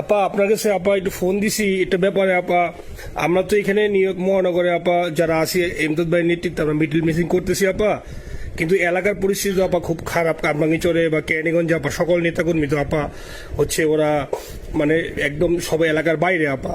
আপা আপনার কাছে আপা একটু ফোন দিছি এটা ব্যাপারে আপা, আমরা তো এখানে নিয়োগ মহানগরে আপা যারা আছি, এমদাদ ভাই নেতৃত্বে আমরা মিডিল মিসিং করতেছি আপা। কিন্তু এলাকার পরিস্থিতি আপা খুব খারাপ কামরাঙ্গিচরে বা ক্যানিগঞ্জ আপা সকল নেতাকর্মী তো আপা হচ্ছে ওরা মানে একদম সবাই এলাকার বাইরে আপা।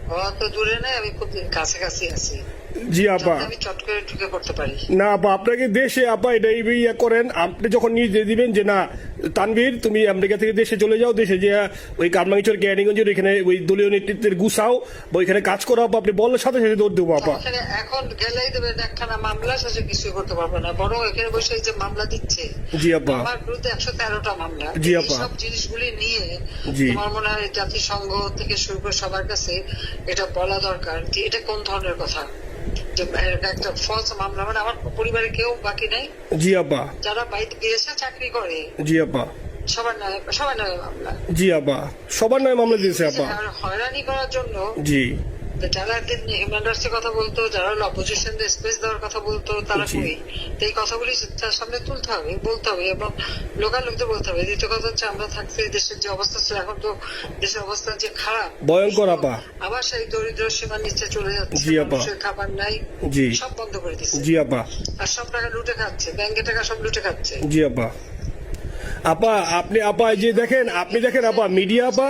আমি অত অত দূরে নাই আমি কাছাকাছি আছি। জি আপা। যাতে আমি চট করে ঢুকে পড়তে পারি। না আপা আপনাকে দেশে আপা এটা এই ইয়ে করেন আপনি যখন নিয়ে দিবেন যে না তানভীর তুমি আমেরিকা থেকে দেশে চলে যাও দেশে যে ওই কামরাঙ্গিচর জ্ঞানীগঞ্জের এখানে ওই দলীয় নেতৃত্বের গুছাও বা ওইখানে কাজ করো আপনি বলার সাথে সাথে দৌড় দেবো আপা। এখন গেলেই দেবেন একখানা মামলা শেষে কিছু করতে পারবে না। বরং এখানে বসে এই যে মামলা দিচ্ছে জি আপা। আমার বিরুদ্ধে একশো তেরোটা মামলা। জি আপা। সব জিনিসগুলি নিয়ে জি। তোমার মনে হয় জাতিসংঘ থেকে শুরু করে সবার কাছে এটা বলা দরকার যে এটা কোন ধরনের কথা? যে একটা ফলস মামলা মানে আমার পরিবারে কেউ বাকি নাই? জি আপা যারা বাইরে গিয়েছে চাকরি করে। জি আপা সবার নামে সবার নামে মামলা। জি আপা সবার নয় মামলা দিয়েছে আপা হয়রানি করার জন্য জি। যারা রাইটসের কথা বলতো যারা অপোজিশন স্পেস দেওয়ার কথা বলতো তারা। কই? তো এই কথাগুলি তার সামনে তুলতে হবে বলতে হবে এবং লোকাল লোকদের বলতে হবে। দ্বিতীয় কথা হচ্ছে আমরা থাকতে দেশের যে অবস্থা ছিল এখন তো দেশের অবস্থা যে খারাপ ভয়ঙ্কর আপা। আবার সেই দরিদ্র সীমার নিচে চলে যাচ্ছে জি আপা। খাবার নাই জি। সব বন্ধ করে দিচ্ছে জি আপা। আর সব টাকা লুটে খাচ্ছে ব্যাংকে টাকা সব লুটে খাচ্ছে। জি আপা। আপা আপনি আপা যে দেখেন আপনি দেখেন আপা মিডিয়া আপা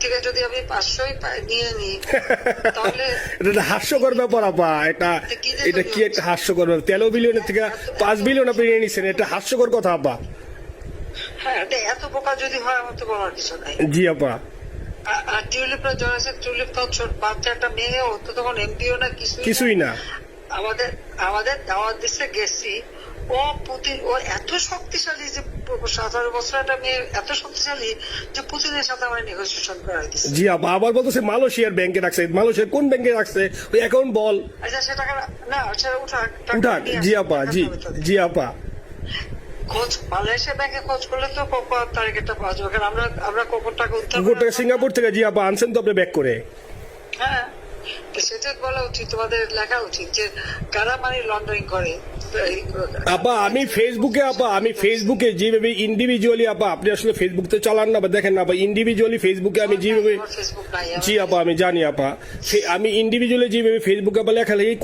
থেকে যদি আমি পাঁচশোই নিয়ে নিই তাহলে এটা হাস্যকর ব্যাপার আপা। এটা এটা কি একটা হাস্যকর ব্যাপার? তেরো বিলিয়নের থেকে পাঁচ বিলিয়ন আপনি নিয়ে নিচ্ছেন এটা হাস্যকর কথা আপা। হ্যাঁ এত বোকা যদি হয় আমার তো বলার কিছু নাই। জি আপা। আর- আর টিউলিপরা জড়াছে টিউলিপ তো বাচ্চা একটা মেয়ে ও তো তখন এমপিও না কিছু কিছুই না। আমাদের আমাদের দাওয়াত দিচ্ছে গেছি। ও পুতিন ও এত শক্তিশালী যে সতেরো বছর একটা মেয়ে এত শক্তিশালী যে পুতিনের সাথে আমার নেগোসিয়েশন করাই দিচ্ছে জি আপা আবার বলতেছে মালয়েশিয়ার ব্যাংকে রাখছে। মালয়েশিয়ার কোন ব্যাংকে রাখছে? ওই অ্যাকাউন্ট বল। আচ্ছা সে না সেটা উঠাক উঠাক। জি আপা জি জি আপা খোঁজ মালয়েশিয়া ব্যাংকে খোঁজ করলে তো পাওয়া যাবে। আমরা আমরা কখন টাকা উদ্ধার সিঙ্গাপুর থেকে জি আপা আনছেন তো আপনি ব্যাক করে? হ্যাঁ। তো সেটা বলা উচিত তোমাদের লেখা উচিত যে কারা মানি লন্ডারিং করে। আপা আমি ফেসবুকে আপা আমি ফেসবুকে যেভাবে ইন্ডিভিজুয়ালি আপা আপনি আসলে ফেসবুক তো চালান না বা দেখেন না আপা ইন্ডিভিজুয়ালি ফেসবুকে আমি যেভাবে জি আপা আমি জানি আপা। আমি ইন্ডিভিজুয়ালি যেভাবে ফেসবুকে আপা লেখা লেখি